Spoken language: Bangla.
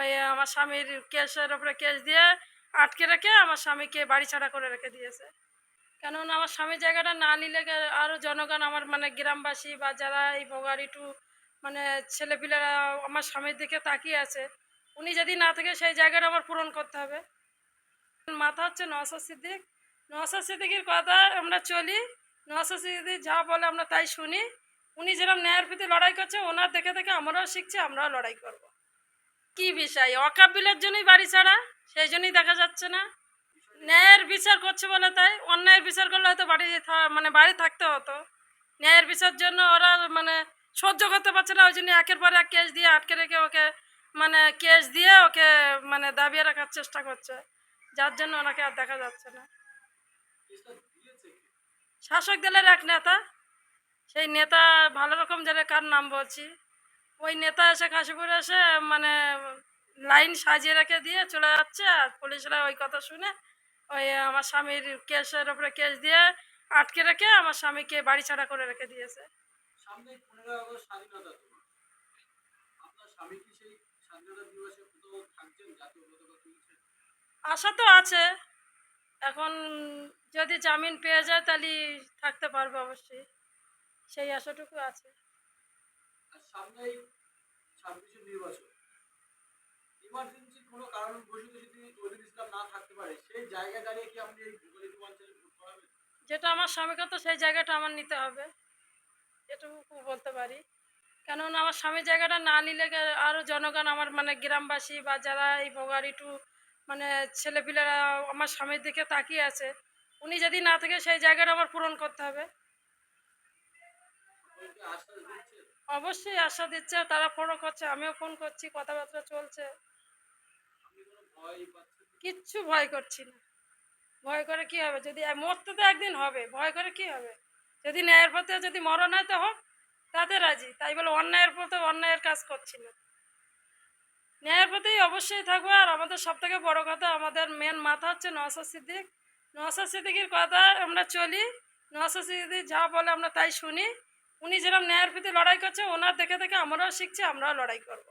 ওই আমার স্বামীর কেসের ওপরে কেস দিয়ে আটকে রেখে আমার স্বামীকে বাড়ি ছাড়া করে রেখে দিয়েছে। কেননা আমার স্বামীর জায়গাটা না নিলে আরও জনগণ আমার মানে গ্রামবাসী বা যারা এই বগারি একটু মানে ছেলেপিলেরা আমার স্বামীর দিকে তাকিয়ে আছে, উনি যদি না থাকে সেই জায়গাটা আমার পূরণ করতে হবে। মাথা হচ্ছে নওসাদ সিদ্দিক। নওসাদ সিদ্দিকির কথা আমরা চলি নওসাদ সিদ্দিক যা বলে আমরা তাই শুনি। উনি যেরকম ন্যায়ের প্রতি লড়াই করছে, ওনার দেখে দেখে আমরাও শিখছি, আমরাও লড়াই করব। কি বিষয়? অকাবিলের জন্যই বাড়ি ছাড়া? সেই জন্যই দেখা যাচ্ছে না। ন্যায়ের বিচার করছে বলে তাই অন্যায়ের বিচার করলে হয়তো বাড়ি মানে বাড়ি থাকতে হতো। ন্যায়ের বিচার জন্য ওরা মানে সহ্য করতে পারছে না, ওই জন্য একের পর এক কেস দিয়ে আটকে রেখে ওকে মানে কেস দিয়ে ওকে মানে দাবিয়ে রাখার চেষ্টা করছে। যার জন্য ওনাকে আর দেখা যাচ্ছে না। শাসক দলের এক নেতা, সেই নেতা ভালো রকম যারা কার নাম বলছি ওই নেতা এসে কাশীপুরে এসে মানে লাইন সাজিয়ে রেখে দিয়ে চলে যাচ্ছে আর পুলিশরা ওই কথা শুনে ওই আমার স্বামীর কেসের ওপরে কেস দিয়ে আটকে রেখে আমার স্বামীকে বাড়ি ছাড়া করে রেখে দিয়েছে। আশা তো আছে। এখন যদি জামিন পেয়ে যায় তাহলে থাকতে পারবে অবশ্যই। সেই আশাটুকু আছে। সামনেই ছাব্বিশে নির্বাচন। ইমার্জেন্সি কোনো কারণ বসে যদি ওদিন ইসলাম না থাকতে পারে। সেই জায়গায় দাঁড়িয়ে কি আপনি এই অঞ্চলে ভোট করাবেন? যেটা আমার স্বামীকে তো সেই জায়গাটা আমার নিতে হবে। এটুকু বলতে পারি। কেননা আমার স্বামীর জায়গাটা না নিলে আরও জনগণ আমার মানে গ্রামবাসী বা যারা এই বগারি টু মানে ছেলেপিলেরা আমার স্বামীর দিকে তাকিয়ে আছে উনি যদি না থাকে সেই জায়গাটা আমার পূরণ করতে হবে। আশ্বাস অবশ্যই আশা দিচ্ছে, তারা ফোনও করছে, আমিও ফোন করছি, কথাবার্তা চলছে? কিচ্ছু ভয় করছি না। ভয় করে কি হবে? যদি মরতে তো একদিন হবে, ভয় করে কি হবে? যদি ন্যায়ের পথে যদি মরণ হয় তো হোক, তাতে রাজি। তাই বলে অন্যায়ের পথে অন্যায়ের কাজ করছি না। ন্যায়ের পথেই অবশ্যই থাকব, আর আমাদের সব থেকে বড় কথা, আমাদের মেন মাথা হচ্ছে নওসাদ সিদ্দিক। নওসাদ সিদ্দিকির কথা আমরা চলি নওসাদ সিদ্দিক যা বলে আমরা তাই শুনি। উনি যেরকম ন্যায়ের প্রতি লড়াই করছে ওনার দেখে দেখে আমরাও শিখছি আমরাও লড়াই করব।